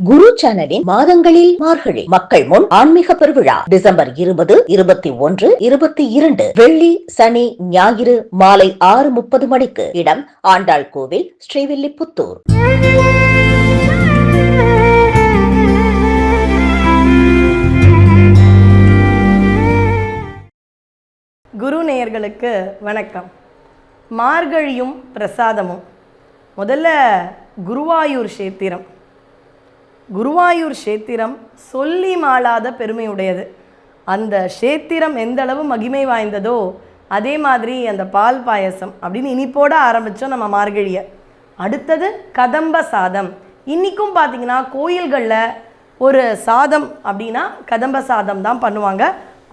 குரு சேனலின் மாதங்களில் மார்கழி மக்கள் முன் ஆன்மீக பெருவிழா டிசம்பர் இருபது இருபத்தி ஒன்று இருபத்தி இரண்டு வெள்ளி சனி ஞாயிறு மாலை ஆறு முப்பது மணிக்கு இடம் ஆண்டாள் கோவில் ஸ்ரீவில்லிபுத்தூர். குரு நேயர்களுக்கு வணக்கம். மார்கழியும் பிரசாதமும். முதல்ல குருவாயூர் சேத்திரம் குருவாயூர் சேத்திரம் சொல்லி மாளாத பெருமையுடையது. அந்த சேத்திரம் எந்த அளவு மகிமை வாய்ந்ததோ அதே மாதிரி அந்த பால் பாயசம் அப்படின்னு இனிப்போட ஆரம்பித்தோம் நம்ம மார்கழியை. அடுத்தது கதம்ப சாதம். இன்றைக்கும் பார்த்தீங்கன்னா கோயில்களில் ஒரு சாதம் அப்படின்னா கதம்ப சாதம் தான் பண்ணுவாங்க.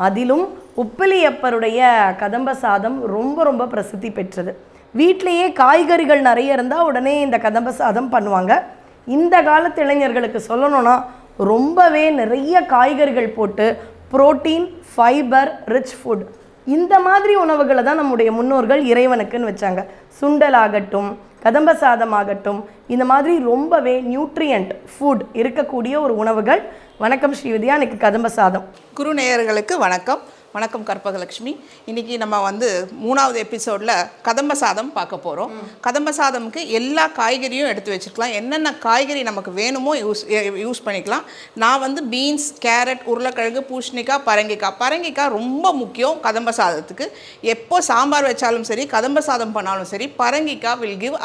அதிலும் உப்பிலியப்பருடைய கதம்ப சாதம் ரொம்ப ரொம்ப பிரசித்தி பெற்றது. வீட்டிலையே காய்கறிகள் நிறைய இருந்தால் உடனே இந்த கதம்ப சாதம் பண்ணுவாங்க. இந்த காலத்து இளைஞர்களுக்கு சொல்லணும்னா ரொம்பவே நிறைய காய்கறிகள் போட்டு புரோட்டீன் ஃபைபர் ரிச் ஃபுட் இந்த மாதிரி உணவுகளை தான் நம்முடைய முன்னோர்கள் இறைவனுக்குன்னு வச்சாங்க. சுண்டல் ஆகட்டும் கதம்ப சாதம் ஆகட்டும் இந்த மாதிரி ரொம்பவே நியூட்ரியன்ட் ஃபுட் இருக்கக்கூடிய ஒரு உணவுகள். வணக்கம் ஸ்ரீவிதியா எனக்கு கதம்ப சாதம். குருநேயர்களுக்கு வணக்கம். வணக்கம் கற்பகலட்சுமி இன்னைக்கு நம்ம வந்து மூணாவது எபிசோடில் கதம்ப சாதம் பார்க்க போகிறோம் கதம்ப சாதமுக்கு எல்லா காய்கறியும் எடுத்து வச்சுக்கலாம் என்னென்ன காய்கறி நமக்கு வேணுமோ யூஸ் யூஸ் பண்ணிக்கலாம். நான் வந்து பீன்ஸ் கேரட் உருளைக்கிழங்கு பூசணிக்காய் பரங்கிக்காய். பரங்கிக்காய் ரொம்ப முக்கியம் கதம்ப சாதத்துக்கு. எப்போ சாம்பார் வச்சாலும் சரி கதம்ப சாதம் பண்ணாலும் சரி பரங்கிக்காய் வில் கிவ்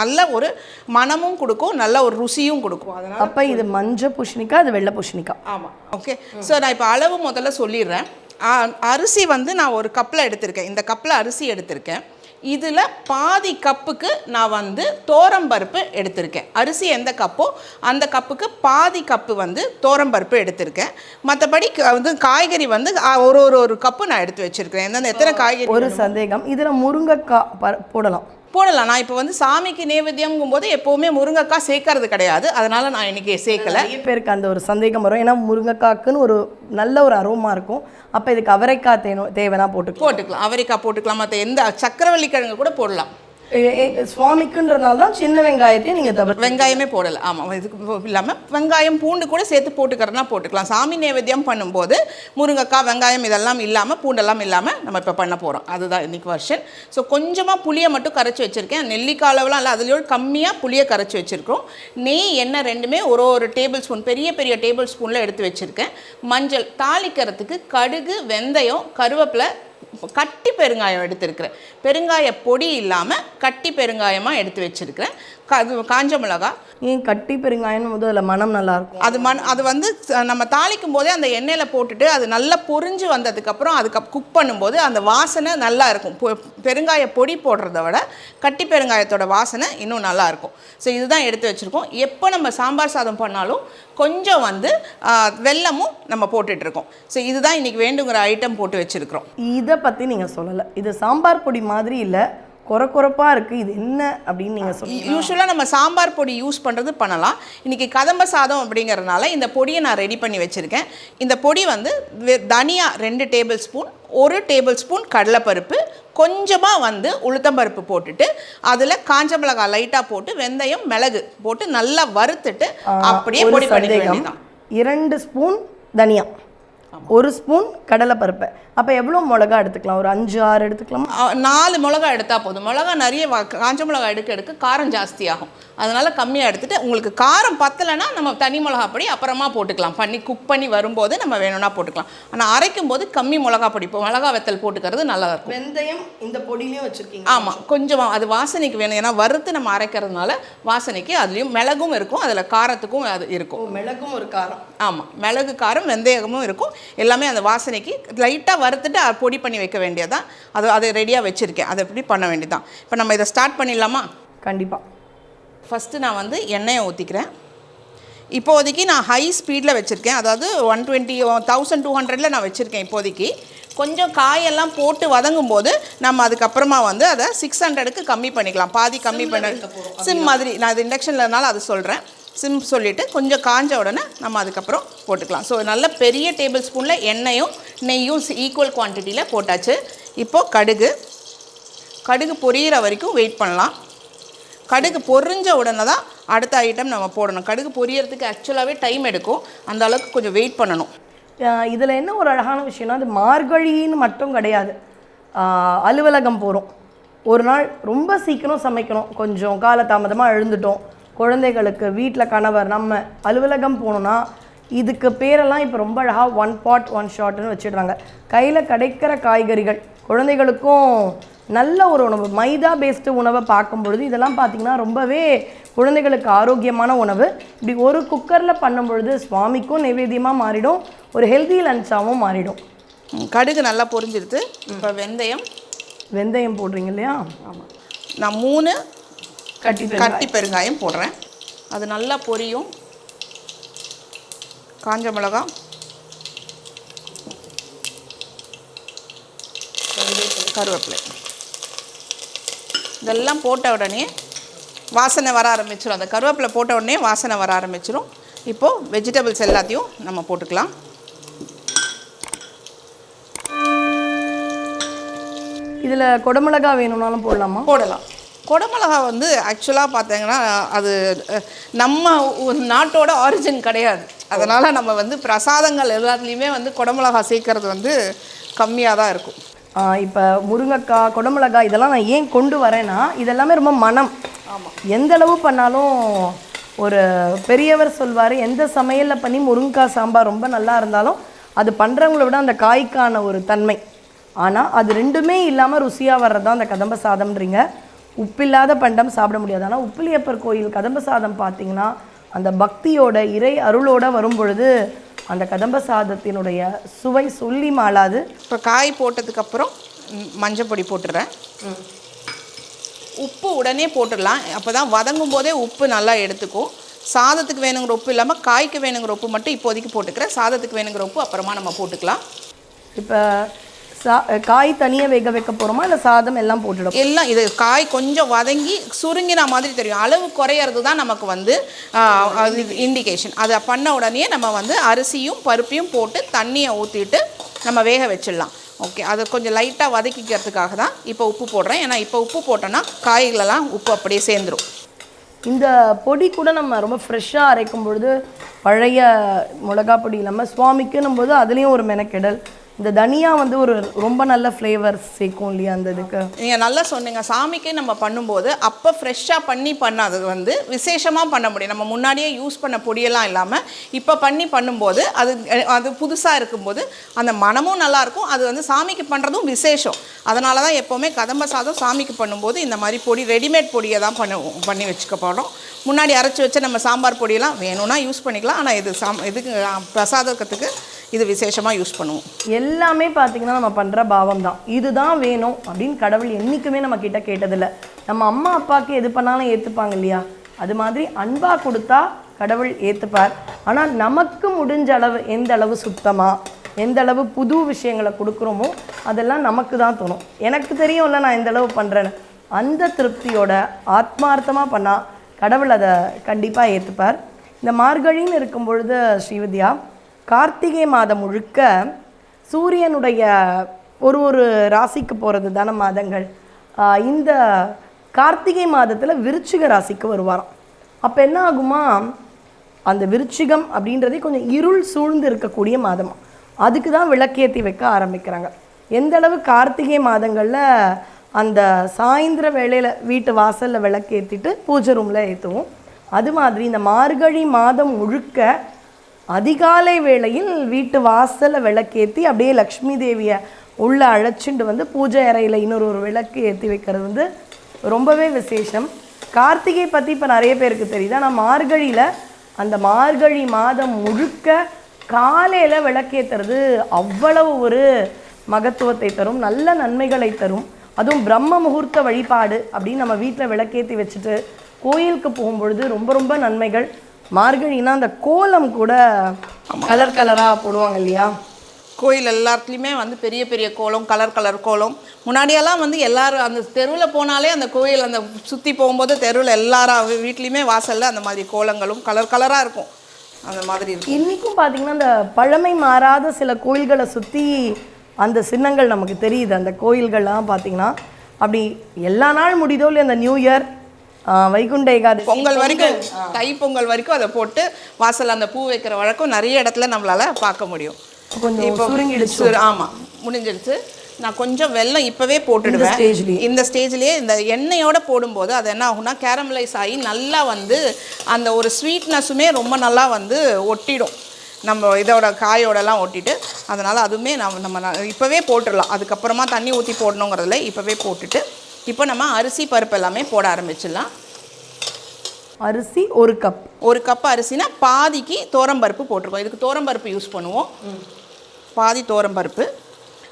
நல்ல ஒரு மனமும் கொடுக்கும் நல்ல ஒரு ருசியும் கொடுக்கும். அதனால் அப்போ இது மஞ்சள் பூஷணிக்காய் அது வெள்ளை பூஷணிக்காய் ஆமாம் ஓகே. ஸோ நான் இப்போ அளவு முதல்ல சொல்லிடுறேன். அரிசி வந்து நான் ஒரு கப்பில் எடுத்திருக்கேன். இந்த கப்பில் அரிசி எடுத்திருக்கேன். இதில் பாதி கப்புக்கு நான் வந்து தோரம்பருப்பு எடுத்திருக்கேன். அரிசி எந்த கப்போ அந்த கப்புக்கு பாதி கப்பு வந்து தோரம்பருப்பு எடுத்திருக்கேன். மற்றபடி வந்து காய்கறி வந்து ஒரு ஒரு ஒரு கப்பு நான் எடுத்து வச்சுருக்கேன் எந்தெந்த எத்தனை காய்கறி ஒரு சந்தேகம். இதில் முருங்கைக்காய் ப- போடலாம். போடலாம். நான் இப்போ வந்து சாமிக்கு நேவேத்தியம்ங்கும் போது எப்போவுமே முருங்கைக்காய் சேர்க்கறது கிடையாது. அதனால் நான் இன்னைக்கு சேர்க்கல. நிறைய பேருக்கு அந்த ஒரு சந்தேகம் வரும். ஏன்னா முருங்கைக்காக்குன்னு ஒரு நல்ல ஒரு அரோமா இருக்கும். அப்போ இதுக்கு அவரைக்காய் தேனும் தேவைன்னா போட்டுக்கலாம். போட்டுக்கலாம். அவரைக்காய் போட்டுக்கலாம். மற்ற எந்த சக்கரவள்ளி கிழங்கு கூட போடலாம். சுவாமிக்குன்றதுனால தான் சின்ன வெங்காயத்தையும் நீங்கள் தவிர வெங்காயமே போடலை. ஆமாம் இதுக்கு இல்லாமல் வெங்காயம் பூண்டு கூட சேர்த்து போட்டுக்கிறனா போட்டுக்கலாம். சாமி நைவேத்தியம் பண்ணும்போது முருங்கைக்காய் வெங்காயம் இதெல்லாம் இல்லாமல் பூண்டெல்லாம் இல்லாமல் நம்ம இப்போ பண்ண போகிறோம் அதுதான் இன்னைக்கு வருஷன் ஸோ கொஞ்சமாக புளியை மட்டும் கரைச்சி வச்சுருக்கேன். நெல்லிக்காய் அளவுலாம் இல்லை அதுலேயோட கம்மியாக புளியை கரைச்சி வச்சுருக்கோம் நெய் எண்ணெய் ரெண்டுமே ஒரு ஒரு டேபிள் ஸ்பூன் பெரிய பெரிய டேபிள் ஸ்பூனில் எடுத்து வச்சுருக்கேன். மஞ்சள் தாளிக்கிறதுக்கு கடுகு வெந்தயம் கருவேப்பிலை கட்டி பெருங்காயம் எடுத்திருக்கிறேன். பெருங்காய பொடி இல்லாமல் கட்டி பெருங்காயமாக எடுத்து வச்சுருக்கிறேன். அது காஞ்ச மிளகா. ஏன் கட்டி பெருங்காயம்னு போது அதில் மனம் நல்லா இருக்கும் அது மண் அது வந்து நம்ம தாளிக்கும் போதே அந்த எண்ணெயில் போட்டுட்டு அது நல்லா பொரிஞ்சு வந்ததுக்கப்புறம் அதுக்கு குக் பண்ணும்போது அந்த வாசனை நல்லா இருக்கும் பெருங்காய பொடி போடுறத விட கட்டி பெருங்காயத்தோட வாசனை இன்னும் நல்லா இருக்கும் ஸோ இதுதான் எடுத்து வச்சுருக்கோம். எப்போ நம்ம சாம்பார் சாதம் பண்ணாலும் கொஞ்சம் வந்து வெல்லமும் நம்ம போட்டுட்ருக்கோம். ஸோ இதுதான் இன்றைக்கி வேண்டுங்கிற ஐட்டம் போட்டு வச்சுருக்கிறோம். இதை பற்றி நீங்கள் சொல்லலை. இது சாம்பார் பொடி மாதிரி இல்லை. கொர கொரப்பாக இருக்குது இது என்ன அப்படின்னு நீங்கள் சொல்லுங்கள் யூஸ்வலாக நம்ம சாம்பார் பொடி யூஸ் பண்ணுறது பண்ணலாம். இன்றைக்கி கதம்ப சாதம் அப்படிங்கறதுனால இந்த பொடியை நான் ரெடி பண்ணி வச்சுருக்கேன். இந்த பொடி வந்து வெ- தனியா ரெண்டு டேபிள் ஸ்பூன் ஒரு டேபிள் ஸ்பூன் கடலைப்பருப்பு கொஞ்சமாக வந்து உளுத்தம்பருப்பு போட்டுட்டு அதில் காஞ்ச மிளகாய் லைட்டாக போட்டு வெந்தயம் மிளகு போட்டு நல்லா வறுத்துட்டு அப்படியே பொடி வேண்டியதான் இரண்டு ஸ்பூன் தனியா. ஒரு ஸ்பூன் கடலைப்பருப்பு. அப்போ எவ்வளோ மிளகா எடுத்துக்கலாம்? ஒரு அஞ்சு ஆறு எடுத்துக்கலாமா? நாலு மிளகா எடுத்தால் போதும். மிளகா நிறைய காஞ்ச மிளகா எடுக்க எடுக்க காரம் ஜாஸ்தி ஆகும். அதனால் கம்மியாக எடுத்துட்டு உங்களுக்கு காரம் பத்தலைன்னா நம்ம தனி மிளகா பொடி அப்புறமா போட்டுக்கலாம். பண்ணி குக் பண்ணி வரும்போது நம்ம வேணும்னா போட்டுக்கலாம். ஆனால் அரைக்கும் போது கம்மி மிளகா பொடி இப்போ மிளகா வெத்தல் போட்டுக்கிறது நல்லா இருக்கும். வெந்தயம் இந்த பொடியிலையும் வச்சுருக்கீங்க. ஆமாம் கொஞ்சமாக அது வாசனைக்கு வேணும். ஏன்னா வறுத்து நம்ம அரைக்கிறதுனால வாசனைக்கு அதுலேயும் மிளகும் இருக்கும் அதில் காரத்துக்கும் அது இருக்கும். மிளகும் ஒரு காரம். ஆமாம் மிளகு காரம் வெந்தயமும் இருக்கும். எல்லாமே அந்த வாசனைக்கு லைட்டாக வறுத்துட்டு பொடி பண்ணி வைக்க வேண்டியதான் அது அதை ரெடியாக வச்சுருக்கேன். அதை எப்படி பண்ண வேண்டியதான் இப்போ நம்ம இதை ஸ்டார்ட் பண்ணிடலாமா? கண்டிப்பாக ஃபஸ்ட்டு நான் வந்து எண்ணெயை ஊற்றிக்கிறேன் இப்போதைக்கு நான் ஹை ஸ்பீடில் வச்சுருக்கேன். அதாவது ஒன் டுவெண்ட்டி தௌசண்ட் டூ ஹண்ட்ரடில் நான் வச்சுருக்கேன் இப்போதைக்கு. கொஞ்சம் காயெல்லாம் போட்டு வதங்கும் போது நம்ம அதுக்கப்புறமா வந்து அதை சிக்ஸ் ஹண்ட்ரடுக்கு கம்மி பண்ணிக்கலாம். பாதி கம்மி பண்ண சிம் மாதிரி. நான் அது இண்டக்ஷன்லனால அது சொல்கிறேன் சிம் சொல்லிவிட்டு கொஞ்சம் காஞ்ச உடனே நம்ம அதுக்கப்புறம் போட்டுக்கலாம். ஸோ நல்ல பெரிய டேபிள் ஸ்பூனில் எண்ணெயும் நெய்யும் ஈக்குவல் குவான்டிட்டியில் போட்டாச்சு. இப்போது கடுகு. கடுகு பொரியிற வரைக்கும் வெயிட் பண்ணலாம். கடுகு பொரிஞ்ச உடனே தான் அடுத்த ஐட்டம் நம்ம போடணும். கடுகு பொரியறதுக்கு ஆக்சுவலாகவே டைம் எடுக்கும். அந்த அளவுக்கு கொஞ்சம் வெயிட் பண்ணணும். இதில் என்ன ஒரு அழகான விஷயம்னா அது மார்கழின்னு மட்டும் கிடையாது. அலுவலகம் போகிறோம் ஒரு நாள் ரொம்ப சீக்கிரம் சமைக்கணும். கொஞ்சம் காலதாமதமாக எழுந்துட்டோம். குழந்தைகளுக்கு வீட்டில் கணவர் நம்ம அலுவலகம் போகணுன்னா இதுக்கு பேரெல்லாம் இப்போ ரொம்ப அழகாக ஒன் பாட் ஒன் ஷாட்னு வச்சிடுறாங்க. கையில் கிடைக்கிற காய்கறிகள் குழந்தைகளுக்கும் நல்ல ஒரு உணவு மைதா பேஸ்டு உணவை பார்க்கும் பொழுது இதெல்லாம் பார்த்திங்கன்னா ரொம்பவே குழந்தைகளுக்கு ஆரோக்கியமான உணவு. இப்படி ஒரு குக்கரில் பண்ணும் பொழுது சுவாமிக்கும் நைவேத்தியமாக மாறிடும் ஒரு ஹெல்தி லஞ்சாகவும் மாறிடும். கடுகு நல்லா பொரிஞ்சிருது. இப்போ வெந்தயம். வெந்தயம் போடுறீங்க இல்லையா? ஆமாம் நான் மூணு கட்டி கட்டி பெருங்காயம் போடுறேன். அது நல்லா பொரியும். காஞ்ச மிளகா. கருவேப்பிலை. இதெல்லாம் போட்ட உடனே வாசனை வர ஆரம்பிச்சிடும் அந்த கருவேப்பிலை போட்ட உடனே வாசனை வர ஆரம்பிச்சிடும் இப்போது வெஜிடபிள்ஸ் எல்லாத்தையும் நம்ம போட்டுக்கலாம். இதில் குடமிளகா வேணும்னாலும் போடலாமா? போடலாம். குடமிளகா வந்து ஆக்சுவலாக பார்த்தீங்கன்னா அது நம்ம ஒரு நாட்டோட ஆரிஜின் கிடையாது. அதனால் நம்ம வந்து பிரசாதங்கள் எல்லாத்துலேயுமே வந்து குடமிளகா சேர்க்கறது வந்து கம்மியாக தான் இருக்கும். இப்போ முருங்கைக்காய் குடமிளகாய் இதெல்லாம் நான் ஏன் கொண்டு வரேன்னா இதெல்லாமே ரொம்ப மனம். எந்த அளவு பண்ணாலும் ஒரு பெரியவர் சொல்வார் எந்த சமையலில் பண்ணி முருங்கைக்காய் சாம்பார் ரொம்ப நல்லா இருந்தாலும் அது பண்ணுறவங்கள விட அந்த காய்க்கான ஒரு தன்மை. ஆனால் அது ரெண்டுமே இல்லாமல் ருசியாக வர்றது தான் அந்த கதம்ப சாதம்ன்றீங்க. உப்பில்லாத பண்டம் சாப்பிட முடியாது. ஆனால் உப்பிலியப்பர் கோயில் கதம்ப சாதம் பார்த்தீங்கன்னா அந்த பக்தியோட இறை அருளோட வரும் பொழுது அந்த கதம்ப சாதத்தினுடைய சுவை சொல்லி மாளாது. இப்போ காய் போட்டதுக்கப்புறம் மஞ்சள் பொடி போட்டுடுறேன் உப்பு உடனே போட்டுடலாம். அப்போ தான் வதங்கும் போதே உப்பு நல்லா எடுத்துக்கும் சாதத்துக்கு வேணுங்கிற உப்பு இல்லாமல் காய்க்கு வேணுங்கிற உப்பு மட்டும் இப்போதைக்கு போட்டுக்கிறேன். சாதத்துக்கு வேணுங்கிற உப்பு அப்புறமா நம்ம போட்டுக்கலாம். இப்போ சா காய் தனியாக வேக வைக்க போகிறோமா இல்லை சாதம் எல்லாம் போட்டுடும் எல்லாம் இது காய் கொஞ்சம் வதங்கி சுருங்கின மாதிரி தெரியும். அளவு குறையிறது தான் நமக்கு வந்து இண்டிகேஷன் அதை பண்ண உடனே நம்ம வந்து அரிசியும் பருப்பையும் போட்டு தண்ணியை ஊற்றிட்டு நம்ம வேக வச்சிடலாம். ஓகே. அதை கொஞ்சம் லைட்டாக வதக்கிக்கிறதுக்காக தான் இப்போ உப்பு போடுறேன். ஏன்னா இப்போ உப்பு போட்டோன்னா காய்களெல்லாம் உப்பு அப்படியே சேர்ந்துரும். இந்த பொடி கூட நம்ம ரொம்ப ஃப்ரெஷ்ஷாக அரைக்கும் பொழுது பழைய மிளகா பொடி இல்லாமல் சுவாமிக்குன்னும் போது அதுலேயும் ஒரு மெனக்கெடல். இந்த தனியா வந்து ஒரு ரொம்ப நல்ல ஃப்ளேவர் சேர்க்கும் இல்லையா அந்த இதுக்கு? நீங்கள் நல்லா சொன்னீங்க. சாமிக்கு நம்ம பண்ணும்போது அப்போ ஃப்ரெஷ்ஷாக பண்ணி பண்ணாதது வந்து விசேஷமாக பண்ண முடியும். நம்ம முன்னாடியே யூஸ் பண்ண பொடியெல்லாம் இல்லாமல் இப்போ பண்ணி பண்ணும்போது அது அது புதுசாக இருக்கும்போது அந்த மனமும் நல்லாயிருக்கும் அது வந்து சாமிக்கு பண்ணுறதும் விசேஷம். அதனால தான் எப்போவுமே கதம்ப சாதம் சாமிக்கு பண்ணும்போது இந்த மாதிரி பொடி ரெடிமேட் பொடியை தான் பண்ணுவோம் பண்ணி வச்சுக்க போகிறோம் முன்னாடி அரைச்சி வச்ச நம்ம சாம்பார் பொடியெல்லாம் வேணும்னா யூஸ் பண்ணிக்கலாம். ஆனால் இது சாம் இதுக்கு பிரசாதத்துக்கு இது விசேஷமாக யூஸ் பண்ணுவோம். எல்லாமே பார்த்தீங்கன்னா நம்ம பண்ணுற பாவம் தான் இதுதான் வேணும் அப்படின்னு கடவுள் என்றைக்குமே நம்ம கிட்ட கேட்டதில்ல. நம்ம அம்மா அப்பாவுக்கு எது பண்ணாலும் ஏற்றுப்பாங்க இல்லையா? அது மாதிரி அன்பாக கொடுத்தா கடவுள் ஏற்றுப்பார் ஆனால் நமக்கு முடிஞ்ச அளவு எந்த அளவு சுத்தமாக எந்த அளவு புது விஷயங்களை கொடுக்குறோமோ அதெல்லாம் நமக்கு தான் தோணும். எனக்கு தெரியும்ல நான் எந்த அளவு பண்ணுறேன்னு அந்த திருப்தியோட ஆத்மார்த்தமாக பண்ணால் கடவுள் அதை கண்டிப்பாக ஏற்றுப்பார் இந்த மார்கழின்னு இருக்கும் பொழுது ஸ்ரீவித்யா கார்த்திகை மாதம் முழுக்க சூரியனுடைய ஒரு ஒரு ராசிக்கு போகிறது தான மாதங்கள். இந்த கார்த்திகை மாதத்தில் விருச்சிக ராசிக்கு வருவாராம். அப்போ என்ன ஆகுமா? அந்த விருச்சிகம் அப்படின்றதே கொஞ்சம் இருள் சூழ்ந்து இருக்கக்கூடிய மாதம். அதுக்கு தான் விளக்கேற்றி வைக்க ஆரம்பிக்கிறாங்க. எந்தளவு கார்த்திகை மாதங்களில் அந்த சாயந்தர வேளையில் வீட்டு வாசலில் விளக்கேற்றிட்டு பூஜை ரூமில் ஏற்றுவோம் அது மாதிரி இந்த மார்கழி மாதம் முழுக்க அதிகாலை வேளையில் வீட்டு வாசலை விளக்கேற்றி அப்படியே லக்ஷ்மி தேவியை உள்ளே அழைச்சிட்டு வந்து பூஜை அறையில் இன்னொரு ஒரு விளக்கு ஏற்றி வைக்கிறது வந்து ரொம்பவே விசேஷம். கார்த்திகை பற்றி இப்போ நிறைய பேருக்கு தெரியுது. ஆனால் மார்கழியில் அந்த மார்கழி மாதம் முழுக்க காலையில் விளக்கேற்றுறது அவ்வளவு ஒரு மகத்துவத்தை தரும் நல்ல நன்மைகளை தரும். அதுவும் பிரம்ம முகூர்த்த வழிபாடு அப்படின்னு நம்ம வீட்டில் விளக்கேற்றி வச்சுட்டு கோயிலுக்கு போகும்பொழுது ரொம்ப ரொம்ப நன்மைகள். மார்கழினா அந்த கோலம் கூட கலர் கலராக போடுவாங்க இல்லையா? கோயில் எல்லாத்துலேயுமே வந்து பெரிய பெரிய கோலம் கலர் கலர் கோலம். முன்னாடியெல்லாம் வந்து எல்லாரும் அந்த தெருவில் போனாலே அந்த கோயில் அந்த சுற்றி போகும்போது தெருவில் எல்லாரா வீட்லேயுமே வாசலில் அந்த மாதிரி கோலங்களும் கலர் கலராக இருக்கும். அந்த மாதிரி இருக்கும். இன்றைக்கும் பார்த்தீங்கன்னா அந்த பழமை மாறாத சில கோயில்களை சுற்றி அந்த சின்னங்கள் நமக்கு தெரியுது. அந்த கோயில்கள்லாம் பார்த்தீங்கன்னா அப்படி எல்லா நாள் முடியுதோ இல்லையா அந்த நியூ இயர் வைகுண்ட ஏகாதசி பொங்கல் வரைக்கும் தை பொங்கல் வரைக்கும் அதை போட்டு வாசல்ல அந்த பூ வைக்கிற வழக்கம் நிறைய இடத்துல நம்மளால பார்க்க முடியும். கொஞ்சம் இப்போ சுருங்கிடுச்சு. சுரு- ஆமா முடிஞ்சிடுச்சு. நான் கொஞ்சம் வெல்லம் இப்பவே போட்டுடுவேன். இந்த ஸ்டேஜ்லயே. இந்த எண்ணெயோட போடும்போது அது என்ன ஆகும்னா கேரமலைஸ் ஆகி நல்லா வந்து அந்த ஒரு ஸ்வீட்னஸுமே ரொம்ப நல்லா வந்து ஒட்டிடும். நம்ம இதோட காயோடலாம் ஒட்டிட்டு அதனால் அதுவுமே நம்ம நம்ம இப்போவே போட்டுடலாம். அதுக்கப்புறமா தண்ணி ஊற்றி போடணுங்கிறதுல இப்போவே போட்டுட்டு இப்போ நம்ம அரிசி பருப்பு எல்லாமே போட ஆரம்பிச்சிடலாம். அரிசி ஒரு கப். ஒரு கப் அரிசினா பாதிக்கு தோரம்பருப்பு போட்டிருக்கோம். இதுக்கு தோரம்பருப்பு யூஸ் பண்ணுவோம். பாதி தோரம்பருப்பு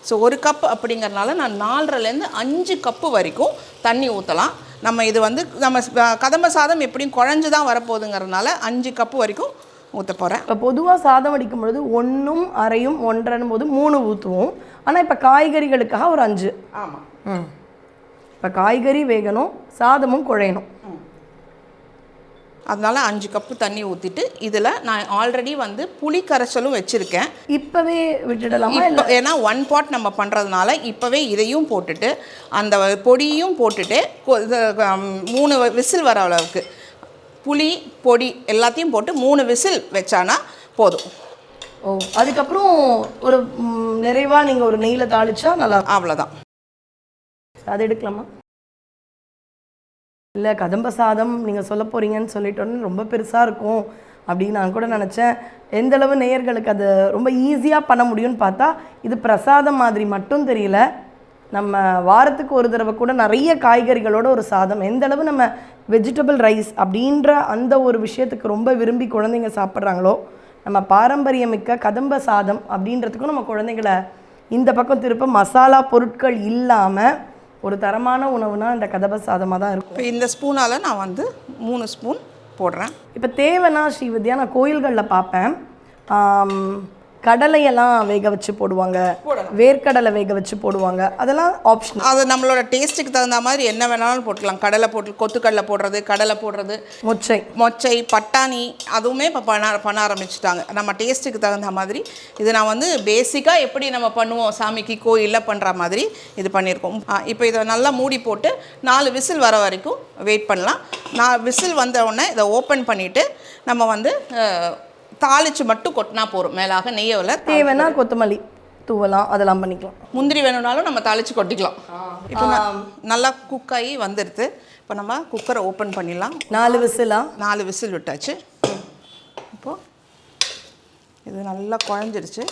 ஸோ ஒரு கப் அப்படிங்கறனால நான் நாலரைலேருந்து அஞ்சு கப்பு வரைக்கும் தண்ணி ஊற்றலாம் நம்ம இது வந்து நம்ம கதம்ப சாதம் எப்படியும் குழஞ்சு தான் வரப்போகுதுங்கிறதுனால அஞ்சு கப்பு வரைக்கும் ஊற்ற போகிறேன் இப்போ பொதுவாக சாதம் வடிக்கும் பொழுது ஒன்றும் அரையும் ஒன்றரைன்னு போது மூணு ஊற்றுவோம் ஆனால் இப்போ காய்கறிகளுக்காக ஒரு அஞ்சு. ஆமாம் ம். இப்போ காய்கறி வேகணும் சாதமும் குழையணும். அதனால அஞ்சு கப்பு தண்ணி ஊற்றிட்டு இதில் நான் ஆல்ரெடி வந்து புளி கரைசலும் வச்சுருக்கேன். இப்போவே விட்டுடலாமா இப்போ ஏன்னா ஒன் பாட் நம்ம பண்ணுறதுனால இப்போவே இதையும் போட்டுட்டு அந்த பொடியும் போட்டுட்டு மூணு விசில் வர அளவுக்கு. புளி பொடி எல்லாத்தையும் போட்டு மூணு விசில் வச்சானா போதும். ஓ அதுக்கப்புறம் ஒரு ம், நிறைவா நீங்கள் ஒரு நெய்யில் தாளிச்சா நல்லா அவ்வளோதான் அது எடுக்கலாமா? இல்லை கதம்ப சாதம் நீங்கள் சொல்ல போகிறீங்கன்னு சொல்லிட்டோன்னு ரொம்ப பெருசாக இருக்கும் அப்படின்னு நான் கூட நினச்சேன். எந்தளவு நேயர்களுக்கு அது ரொம்ப ஈஸியாக பண்ண முடியும்னு பார்த்தா இது பிரசாதம் மாதிரி மட்டும் தெரியல. நம்ம வாரத்துக்கு ஒரு தடவை கூட நிறைய காய்கறிகளோட ஒரு சாதம். எந்தளவு நம்ம வெஜிடபிள் ரைஸ் அப்படின்ற அந்த ஒரு விஷயத்துக்கு ரொம்ப விரும்பி குழந்தைங்க சாப்பிட்றாங்களோ நம்ம பாரம்பரியமிக்க கதம்ப சாதம் அப்படின்றதுக்கும் நம்ம குழந்தைங்களை இந்த பக்கம் திருப்ப மசாலா பொருட்கள் இல்லாமல் ஒரு தரமான உணவுனா இந்த கதம்ப சாதமாக தான் இருக்கும். இப்போ இந்த ஸ்பூனால் நான் வந்து மூணு ஸ்பூன் போடுறேன். இப்போ தேவைன்னா ஸ்ரீவித்யா நான் கோயில்களில் பார்ப்பேன். கடலையெல்லாம் வேக வச்சு போடுவாங்க. வேர்க்கடலை வேக வச்சு போடுவாங்க. அதெல்லாம் ஆப்ஷனல் அது நம்மளோட டேஸ்ட்டுக்கு தகுந்த மாதிரி என்ன வேணாலும் போட்டுக்கலாம். கடலை போட்டு கொத்துக்கடலை போடுறது கடலை போடுறது. மொச்சை. மொச்சை பட்டாணி அதுவுமே இப்போ பண்ண பண்ண ஆரம்பிச்சிட்டாங்க. நம்ம டேஸ்ட்டுக்கு தகுந்த மாதிரி. இது நான் வந்து பேசிக்காக எப்படி நம்ம பண்ணுவோம்? சாமிக்கு கோயிலில் பண்ணுற மாதிரி இது பண்ணியிருக்கோம் இப்போ இதை நல்லா மூடி போட்டு நாலு விசில் வர வரைக்கும் வெயிட் பண்ணலாம். நான் விசில் வந்த உடனே இதை ஓப்பன் பண்ணிவிட்டு நம்ம வந்து தாளிச்சு மட்டும் கொட்டினா போதும். மேலாக நெய்யில் தேவைன்னா கொத்தமல்லி. தூவலாம் அதெல்லாம் பண்ணிக்கலாம். முந்திரி வேணும்னாலும் நம்ம தாளிச்சு கொட்டிக்கலாம். இப்போ நல்லா குக் ஆகி வந்துடுது இப்போ நம்ம குக்கரை ஓப்பன் பண்ணிடலாம். நாலு விசிலா? நாலு விசில் விட்டாச்சு. இப்போ இது நல்லா குழஞ்சிருச்சு.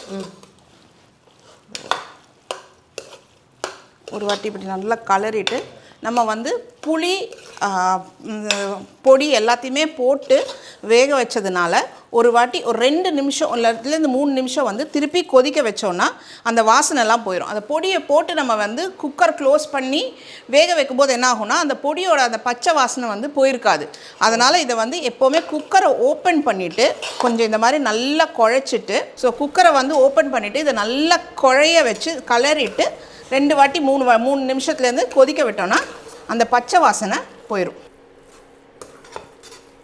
ஒரு வாட்டி இப்படி நல்லா கலரிட்டு நம்ம வந்து புளி பொடி எல்லாத்தையுமே போட்டு வேக வச்சதுனால ஒரு வாட்டி ஒரு ரெண்டு நிமிஷம் இல்லைருந்து மூணு நிமிஷம் வந்து திருப்பி கொதிக்க வச்சோன்னா அந்த வாசனைலாம் போயிடும் அந்த பொடியை போட்டு நம்ம வந்து குக்கர் க்ளோஸ் பண்ணி வேக வைக்கும்போது என்ன ஆகும்னா அந்த பொடியோட அந்த பச்சை வாசனை வந்து போயிருக்காது. அதனால் இதை வந்து எப்போவுமே குக்கரை ஓப்பன் பண்ணிவிட்டு கொஞ்சம் இந்த மாதிரி நல்லா குழைச்சிட்டு ஸோ குக்கரை வந்து ஓப்பன் பண்ணிவிட்டு இதை நல்லா குழைய வச்சு கலரிட்டு ரெண்டு வாட்டி மூணு வா மூணு நிமிஷத்துலேருந்து கொதிக்க விட்டோம்னா அந்த பச்சை வாசனை போயிடும்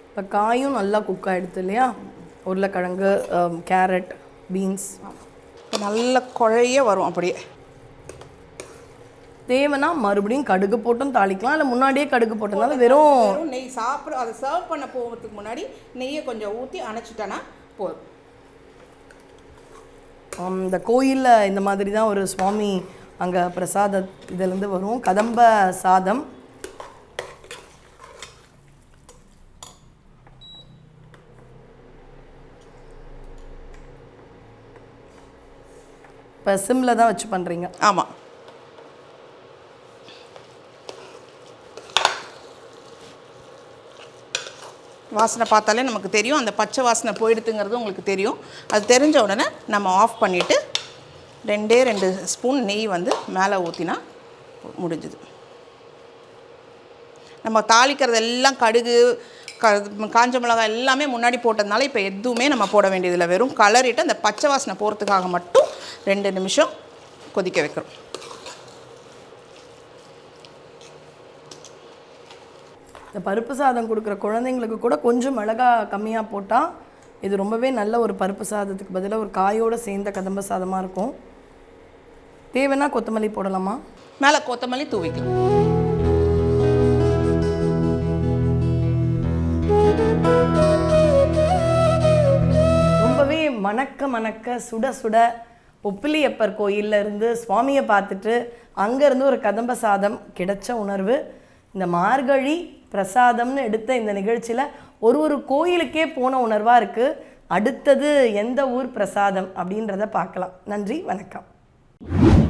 இப்போ காயும் நல்லா குக் ஆகிடுது இல்லையா? உருளைக்கிழங்கு கேரட் பீன்ஸ் நல்ல குழைய வரும் அப்படியே. தேவைன்னா மறுபடியும் கடுகு போட்டும் தாளிக்கலாம். இல்லை முன்னாடியே கடுகு போட்டதுனால வெறும் நெய் சாப்பிட அதை சர்வ் பண்ண போகிறதுக்கு முன்னாடி நெய்யை கொஞ்சம் ஊற்றி அணைச்சிட்டோன்னா போதும். இந்த கோயிலில் இந்த மாதிரி தான் ஒரு சுவாமி அங்கே பிரசாத இதுலேருந்து வரும். கதம்ப சாதம். இப்போ சிம்மில் தான் வச்சு பண்ணுறீங்க ஆமாம் வாசனை பார்த்தாலே நமக்கு தெரியும். அந்த பச்சை வாசனை போயிடுதுங்கிறது உங்களுக்கு தெரியும். அது தெரிஞ்ச உடனே நம்ம ஆஃப் பண்ணிவிட்டு ரெண்டே ரெண்டு ஸ்பூன் நெய் வந்து மேலே ஊற்றினா முடிஞ்சுது. நம்ம தாளிக்கிறது எல்லாம் கடுகு க காஞ்ச மிளகாய் எல்லாமே முன்னாடி போட்டதுனால இப்போ எதுவுமே நம்ம போட வேண்டியதில்லை. வெறும் கலரிட்டு அந்த பச்சை வாசனை போகிறதுக்காக மட்டும் ரெண்டு நிமிஷம் கொதிக்க வைக்கிறோம். இந்த பருப்பு சாதம் கொடுக்குற குழந்தைங்களுக்கு கூட கொஞ்சம் மிளகா கம்மியாக போட்டால் இது ரொம்பவே நல்ல ஒரு பருப்பு சாதத்துக்கு பதிலாக ஒரு காயோடு சேர்ந்த கதம்ப சாதமாக இருக்கும். தேவைன்னா கொத்தமல்லி போடலாமா? மேலே கொத்தமல்லி தூவிக்கலாம். ரொம்பவே மணக்க மணக்க சுட சுட ஒப்பிலியப்பர் கோயிலேருந்து சுவாமியை பார்த்துட்டு அங்கேருந்து ஒரு கதம்ப சாதம் கிடைச்ச உணர்வு. இந்த மார்கழி பிரசாதம்னு எடுத்த இந்த நிகழ்ச்சியில் ஒரு ஒரு கோயிலுக்கே போன உணர்வாக இருக்குது அடுத்தது எந்த ஊர் பிரசாதம் அப்படின்றத பார்க்கலாம். நன்றி வணக்கம். you